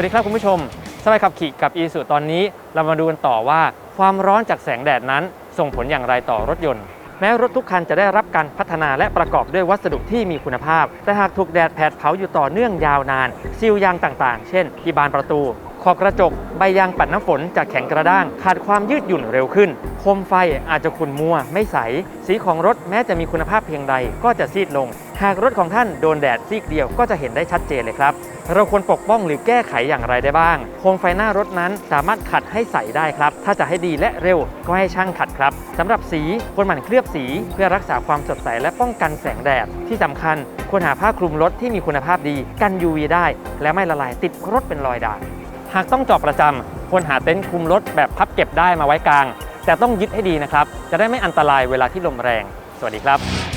วัสดีครับคุณผู้ชมสบายขับขี่กับอีสุตอนนี้ เรามาดูกันต่อว่าความร้อนจากแสงแดดนั้น ส่งผลอย่างไรต่อรถยนต์ แม้รถทุกคันจะได้รับการพัฒนาและประกอบด้วยวัสดุที่มีคุณภาพ แต่หากถูกแดดแผดเผาอยู่ต่อเนื่องยาวนาน ซีลยางต่างๆ เช่น ที่บานประตู ขอบกระจกใบยางปัดน้ำฝนจะแข็งกระด้าง ขาดความยืดหยุ่นเร็วขึ้น โคมไฟอาจจะขุ่นมัว ไม่ใส สีของรถแม้จะมีคุณภาพเพียงใดก็จะซีดลง หากรถของท่านโดนแดดซีกเดียวก็จะเห็นได้ชัดเจนเลยครับ เราควรปกป้องหรือแก้ไขอย่างไรได้บ้าง โคมไฟหน้ารถนั้นสามารถขัดให้ใสได้ครับ ถ้าจะให้ดีและเร็วก็ให้ช่างขัดครับสำหรับสีควรหมั่นเคลือบสี เพื่อรักษาความสดใสและป้องกันแสงแดดที่สำคัญควรหาผ้าคลุมรถที่มีคุณภาพดีกัน UV ได้ และไม่ละลายติดรถเป็นรอยด่าง หากต้องจอดประจำควรหาเต็นท์คลุมรถแบบพับเก็บได้มาไว้กลาง แต่ต้องยึดให้ดีนะครับ จะได้ไม่อันตรายเวลาที่ลมแรง สวัสดีครับ